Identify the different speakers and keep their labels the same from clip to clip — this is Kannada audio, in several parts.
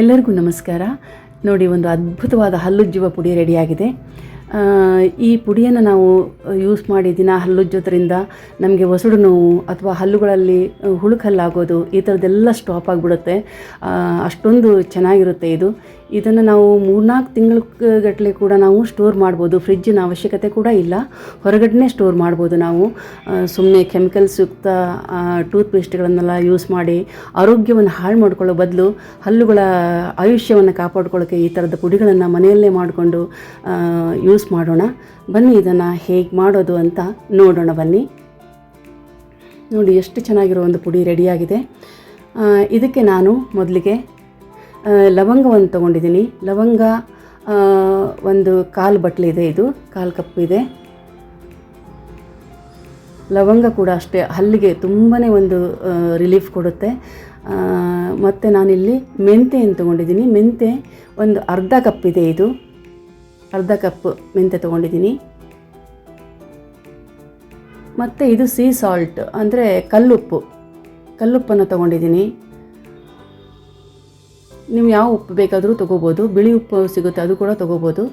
Speaker 1: ಎಲ್ಲರಿಗೂ ನಮಸ್ಕಾರ. ನೋಡಿ ಒಂದು ಅದ್ಭುತವಾದ ಹಲ್ಲುಜ್ಜುವ ಪುಡಿ ರೆಡಿಯಾಗಿದೆ. ಈ ಪುಡಿಯನ್ನು ನಾವು ಯೂಸ್ ಮಾಡಿ ದಿನ ಹಲ್ಲುಜ್ಜೋದ್ರಿಂದ ನಮಗೆ ಒಸಡು ನೋವು ಅಥವಾ ಹಲ್ಲುಗಳಲ್ಲಿ ಹುಳುಕಲ್ಲಾಗೋದು ಈ ಥರದ್ದೆಲ್ಲ ಸ್ಟಾಪ್ ಆಗಿಬಿಡುತ್ತೆ. ಅಷ್ಟೊಂದು ಚೆನ್ನಾಗಿರುತ್ತೆ ಇದು. ಇದನ್ನು ನಾವು ಮೂರ್ನಾಲ್ಕು ತಿಂಗಳ ಗಟ್ಟಲೆ ಕೂಡ ನಾವು ಸ್ಟೋರ್ ಮಾಡ್ಬೋದು. ಫ್ರಿಜ್ಜಿನ ಅವಶ್ಯಕತೆ ಕೂಡ ಇಲ್ಲ. ಹೊರಗಡೆ ಸ್ಟೋರ್ ಮಾಡ್ಬೋದು ನಾವು. ಸುಮ್ಮನೆ ಕೆಮಿಕಲ್ ಯುಕ್ತ ಟೂತ್ ಪೇಸ್ಟ್ಗಳನ್ನೆಲ್ಲ ಯೂಸ್ ಮಾಡಿ ಆರೋಗ್ಯವನ್ನು ಹಾಳು ಮಾಡ್ಕೊಳ್ಳೋ ಬದಲು ಹಲ್ಲುಗಳ ಆಯುಷ್ಯವನ್ನು ಕಾಪಾಡ್ಕೊಳ್ಳೋಕ್ಕೆ ಈ ಥರದ ಪುಡಿಗಳನ್ನು ಮನೆಯಲ್ಲೇ ಮಾಡಿಕೊಂಡು ಯೂಸ್ ಮಾಡೋಣ. ಬನ್ನಿ, ಇದನ್ನು ಹೇಗೆ ಮಾಡೋದು ಅಂತ ನೋಡೋಣ ಬನ್ನಿ. ನೋಡಿ, ಎಷ್ಟು ಚೆನ್ನಾಗಿರೋ ಒಂದು ಪುಡಿ ರೆಡಿಯಾಗಿದೆ. ಇದಕ್ಕೆ ನಾನು ಮೊದಲಿಗೆ ಲವಂಗವನ್ನು ತೊಗೊಂಡಿದ್ದೀನಿ. ಲವಂಗ ಒಂದು ಕಾಲು ಬಟ್ಲು ಇದೆ ಇದು, ಕಾಲು ಕಪ್ ಇದೆ. ಲವಂಗ ಕೂಡ ಅಷ್ಟೇ, ಹಲ್ಲಿಗೆ ತುಂಬಾ ಒಂದು ರಿಲೀಫ್ ಕೊಡುತ್ತೆ. ಮತ್ತು ನಾನಿಲ್ಲಿ ಮೆಂತೆಯನ್ನು ತೊಗೊಂಡಿದ್ದೀನಿ. ಮೆಂತೆ ಒಂದು ಅರ್ಧ ಕಪ್ ಇದೆ ಇದು. ಅರ್ಧ ಕಪ್ ಮೆಂತೆ ತೊಗೊಂಡಿದ್ದೀನಿ. ಮತ್ತು ಇದು ಸೀ ಸಾಲ್ಟ್ ಅಂದರೆ ಕಲ್ಲುಪ್ಪು. ಕಲ್ಲುಪ್ಪನ್ನು ತೊಗೊಂಡಿದ್ದೀನಿ. ನೀವು ಯಾವ ಉಪ್ಪು ಬೇಕಾದರೂ ತೊಗೋಬೋದು, ಬಿಳಿ ಉಪ್ಪು ಸಿಗುತ್ತೆ ಅದು ಕೂಡ ತೊಗೋಬೋದು.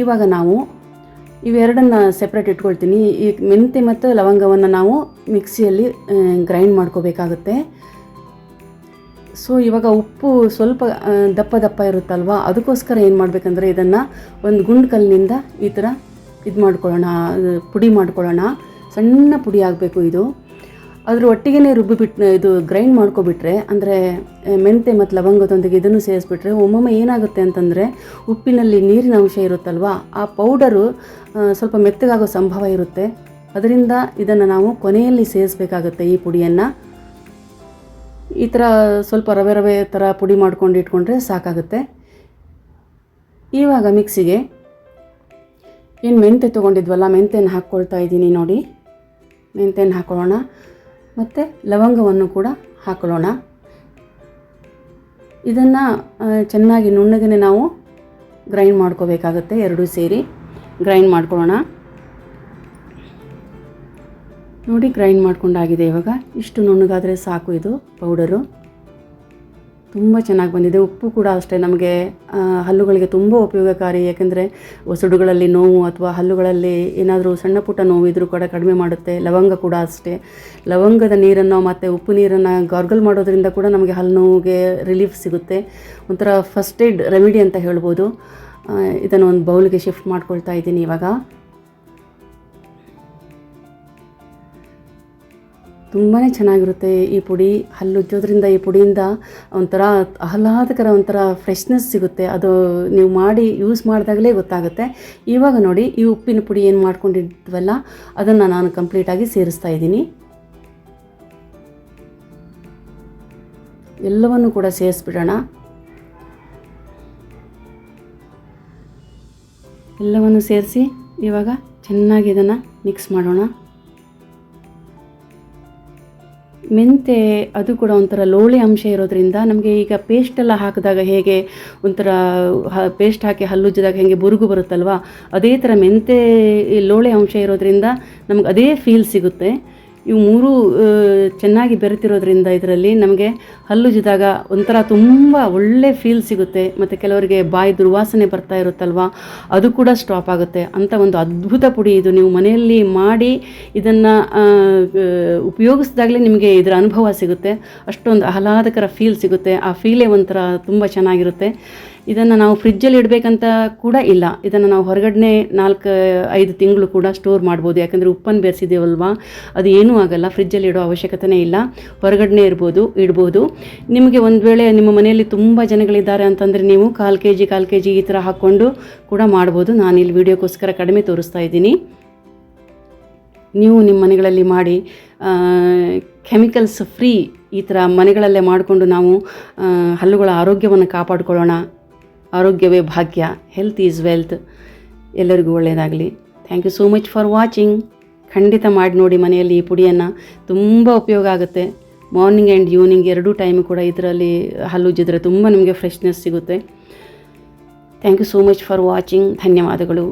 Speaker 1: ಇವಾಗ ನಾವು ಇವೆರಡನ್ನು ಸೆಪ್ರೇಟ್ ಇಟ್ಕೊಳ್ತೀನಿ. ಈ ಮೆಂತೆ ಮತ್ತು ಲವಂಗವನ್ನು ನಾವು ಮಿಕ್ಸಿಯಲ್ಲಿ ಗ್ರೈಂಡ್ ಮಾಡ್ಕೋಬೇಕಾಗುತ್ತೆ. ಸೊ ಇವಾಗ ಉಪ್ಪು ಸ್ವಲ್ಪ ದಪ್ಪ ದಪ್ಪ ಇರುತ್ತಲ್ವ? ಅದಕ್ಕೋಸ್ಕರ ಏನು ಮಾಡಬೇಕಂದ್ರೆ ಇದನ್ನು ಒಂದು ಗುಂಡು ಕಲ್ಲಿನಿಂದ ಈ ಥರ ಇದು ಮಾಡ್ಕೊಳ್ಳೋಣ ಪುಡಿ ಮಾಡ್ಕೊಳ್ಳೋಣ. ಸಣ್ಣ ಪುಡಿ ಆಗಬೇಕು ಇದು. ಅದ್ರ ಒಟ್ಟಿಗೆ ರುಬ್ಬಿಬಿಟ್ಟು ಇದು ಗ್ರೈಂಡ್ ಮಾಡ್ಕೊಬಿಟ್ರೆ, ಅಂದರೆ ಮೆಂತೆ ಮತ್ತು ಲವಂಗದೊಂದಿಗೆ ಇದನ್ನು ಸೇರಿಸ್ಬಿಟ್ರೆ ಒಮ್ಮೊಮ್ಮೆ ಏನಾಗುತ್ತೆ ಅಂತಂದರೆ ಉಪ್ಪಿನಲ್ಲಿ ನೀರಿನ ಅಂಶ ಇರುತ್ತಲ್ವ, ಆ ಪೌಡರು ಸ್ವಲ್ಪ ಮೆತ್ತಗಾಗೋ ಸಂಭವ ಇರುತ್ತೆ. ಅದರಿಂದ ಇದನ್ನು ನಾವು ಕೊನೆಯಲ್ಲಿ ಸೇರಿಸ್ಬೇಕಾಗುತ್ತೆ ಈ ಪುಡಿಯನ್ನು. ಈ ಥರ ಸ್ವಲ್ಪ ರವೆ ರವೆ ಥರ ಪುಡಿ ಮಾಡ್ಕೊಂಡು ಇಟ್ಕೊಂಡ್ರೆ ಸಾಕಾಗುತ್ತೆ. ಇವಾಗ ಮಿಕ್ಸಿಗೆ ಏನು ಮೆಂತೆ ತೊಗೊಂಡಿದ್ವಲ್ಲ, ಮೆಂತೆನ ಹಾಕ್ಕೊಳ್ತಾ ಇದ್ದೀನಿ ನೋಡಿ. ಮೆಂತೆನ ಹಾಕೊಳ್ಳೋಣ. ಮತ್ತು ಲವಂಗವನ್ನು ಕೂಡ ಹಾಕೊಳ್ಳೋಣ. ಇದನ್ನು ಚೆನ್ನಾಗಿ ನುಣ್ಣಗೆ ನಾವು ಗ್ರೈಂಡ್ ಮಾಡ್ಕೋಬೇಕಾಗುತ್ತೆ, ಎರಡೂ ಸೇರಿ. ಗ್ರೈಂಡ್ ಮಾಡ್ಕೊಳ್ಳೋಣ. ನೋಡಿ ಗ್ರೈಂಡ್ ಮಾಡ್ಕೊಂಡಾಗಿದೆ ಇವಾಗ. ಇಷ್ಟು ನುಣ್ಣಗಾದರೆ ಸಾಕು ಇದು ಪೌಡರು. ತುಂಬ ಚೆನ್ನಾಗಿ ಬಂದಿದೆ. ಉಪ್ಪು ಕೂಡ ಅಷ್ಟೇ ನಮಗೆ ಹಲ್ಲುಗಳಿಗೆ ತುಂಬ ಉಪಯೋಗಕಾರಿ. ಯಾಕೆಂದರೆ ಒಸಡುಗಳಲ್ಲಿ ನೋವು ಅಥವಾ ಹಲ್ಲುಗಳಲ್ಲಿ ಏನಾದರೂ ಸಣ್ಣ ಪುಟ್ಟ ನೋವು ಇದ್ರೂ ಕೂಡ ಕಡಿಮೆ ಮಾಡುತ್ತೆ. ಲವಂಗ ಕೂಡ ಅಷ್ಟೇ. ಲವಂಗದ ನೀರನ್ನು ಮತ್ತು ಉಪ್ಪು ನೀರನ್ನು ಗಾರ್ಗಲ್ ಮಾಡೋದ್ರಿಂದ ಕೂಡ ನಮಗೆ ಹಲ್ಲು ನೋವಿಗೆ ರಿಲೀಫ್ ಸಿಗುತ್ತೆ. ಒಂಥರ ಫಸ್ಟ್ ಏಡ್ ರೆಮಿಡಿ ಅಂತ ಹೇಳ್ಬೋದು. ಇದನ್ನು ಒಂದು ಬೌಲ್ಗೆ ಶಿಫ್ಟ್ ಮಾಡ್ಕೊಳ್ತಾ ಇದ್ದೀನಿ ಇವಾಗ. ತುಂಬಾ ಚೆನ್ನಾಗಿರುತ್ತೆ ಈ ಪುಡಿ. ಹಲ್ಲುಜ್ಜೋದ್ರಿಂದ ಈ ಪುಡಿಯಿಂದ ಒಂಥರ ಆಹ್ಲಾದಕರ ಒಂಥರ ಫ್ರೆಶ್ನೆಸ್ ಸಿಗುತ್ತೆ. ಅದು ನೀವು ಮಾಡಿ ಯೂಸ್ ಮಾಡಿದಾಗಲೇ ಗೊತ್ತಾಗುತ್ತೆ. ಇವಾಗ ನೋಡಿ, ಈ ಉಪ್ಪಿನ ಪುಡಿ ಏನು ಮಾಡ್ಕೊಂಡಿದ್ವಲ್ಲ, ಅದನ್ನು ನಾನು ಕಂಪ್ಲೀಟಾಗಿ ಸೇರಿಸ್ತಾ ಇದ್ದೀನಿ. ಎಲ್ಲವನ್ನು ಕೂಡ ಸೇರಿಸ್ಬಿಡೋಣ. ಎಲ್ಲವನ್ನು ಸೇರಿಸಿ ಇವಾಗ ಚೆನ್ನಾಗಿ ಇದನ್ನು ಮಿಕ್ಸ್ ಮಾಡೋಣ. ಮೆಂತೆ, ಅದು ಕೂಡ ಒಂಥರ ಲೋಳೆ ಅಂಶ ಇರೋದ್ರಿಂದ ನಮಗೆ ಈಗ ಪೇಸ್ಟೆಲ್ಲ ಹಾಕಿದಾಗ ಹೇಗೆ ಒಂಥರ ಪೇಸ್ಟ್ ಹಾಕಿ ಹಲ್ಲುಜ್ಜಿದಾಗ ಹೇಗೆ ಬುರುಗು ಬರುತ್ತಲ್ವ, ಅದೇ ಥರ ಮೆಂತೆ ಲೋಳೆ ಅಂಶ ಇರೋದ್ರಿಂದ ನಮ್ಗೆ ಅದೇ ಫೀಲ್ ಸಿಗುತ್ತೆ. ಇವು ಮೂರೂ ಚೆನ್ನಾಗಿ ಬೆರೆತಿರೋದ್ರಿಂದ ಇದರಲ್ಲಿ ನಮಗೆ ಹಲ್ಲುಜ್ಜಿದಾಗ ಒಂಥರ ತುಂಬ ಒಳ್ಳೆ ಫೀಲ್ ಸಿಗುತ್ತೆ. ಮತ್ತು ಕೆಲವರಿಗೆ ಬಾಯಿ ದುರ್ವಾಸನೆ ಬರ್ತಾ ಇರುತ್ತಲ್ವ? ಅದು ಕೂಡ ಸ್ಟಾಪ್ ಆಗುತ್ತೆ. ಅಂತ ಒಂದು ಅದ್ಭುತ ಪುಡಿ ಇದು. ನೀವು ಮನೆಯಲ್ಲಿ ಮಾಡಿ ಇದನ್ನು ಉಪಯೋಗಿಸಿದಾಗಲೇ ನಿಮಗೆ ಇದರ ಅನುಭವ ಸಿಗುತ್ತೆ. ಅಷ್ಟೊಂದು ಆಹ್ಲಾದಕರ ಫೀಲ್ ಸಿಗುತ್ತೆ. ಆ ಫೀಲೇ ಒಂಥರ ತುಂಬ ಚೆನ್ನಾಗಿರುತ್ತೆ. ಇದನ್ನು ನಾವು ಫ್ರಿಜ್ಜಲ್ಲಿ ಇಡಬೇಕಂತ ಕೂಡ ಇಲ್ಲ. ಇದನ್ನು ನಾವು ಹೊರಗಡೆ ನಾಲ್ಕು, ಐದು ತಿಂಗಳು ಕೂಡ ಸ್ಟೋರ್ ಮಾಡ್ಬೋದು. ಯಾಕಂದರೆ ಉಪ್ಪನ್ನು ಬೆರೆಸಿದ್ದೇವಲ್ವಾ ಅದು ಏನೂ ಆಗಲ್ಲ. ಫ್ರಿಜ್ಜಲ್ಲಿ ಇಡೋ ಅವಶ್ಯಕತೆನೇ ಇಲ್ಲ. ಹೊರಗಡೆ ಇರ್ಬೋದು, ಇಡ್ಬೋದು. ನಿಮಗೆ ಒಂದು ವೇಳೆ ನಿಮ್ಮ ಮನೆಯಲ್ಲಿ ತುಂಬ ಜನಗಳಿದ್ದಾರೆ ಅಂತಂದರೆ ನೀವು ಕಾಲು ಕೆ ಜಿ ಕಾಲು ಕೆ ಜಿ ಈ ಥರ ಹಾಕ್ಕೊಂಡು ಕೂಡ ಮಾಡ್ಬೋದು. ನಾನು ಇಲ್ಲಿ ವಿಡಿಯೋಕ್ಕೋಸ್ಕರ ಕಡಿಮೆ ತೋರಿಸ್ತಾ ಇದ್ದೀನಿ. ನೀವು ನಿಮ್ಮ ಮನೆಗಳಲ್ಲಿ ಮಾಡಿ ಕೆಮಿಕಲ್ಸ್ ಫ್ರೀ ಈ ಥರ ಮನೆಗಳಲ್ಲೇ ಮಾಡಿಕೊಂಡು ನಾವು ಹಲ್ಲುಗಳ ಆರೋಗ್ಯವನ್ನು ಕಾಪಾಡಿಕೊಳ್ಳೋಣ. ಆರೋಗ್ಯವೇ ಭಾಗ್ಯ ಹೆಲ್ತ್ ಈಸ್ ವೆಲ್ತ್ ಎಲ್ಲರಿಗೂ ಒಳ್ಳೆಯದಾಗಲಿ. Thank you so much for watching ಖಂಡಿತ ಮಾಡಿ ನೋಡಿ ಮನೆಯಲ್ಲಿ ಈ ಪುಡಿಯನ್ನು. ತುಂಬ ಉಪಯೋಗ ಆಗುತ್ತೆ. ಮಾರ್ನಿಂಗ್ ಆ್ಯಂಡ್ ಈವ್ನಿಂಗ್ ಎರಡೂ ಟೈಮ್ ಕೂಡ ಇದರಲ್ಲಿ ಹಲ್ಲುಜ್ಜಿದ್ರೆ ತುಂಬ ನಿಮಗೆ ಫ್ರೆಶ್ನೆಸ್ ಸಿಗುತ್ತೆ. Thank you so much for watching ಧನ್ಯವಾದಗಳು.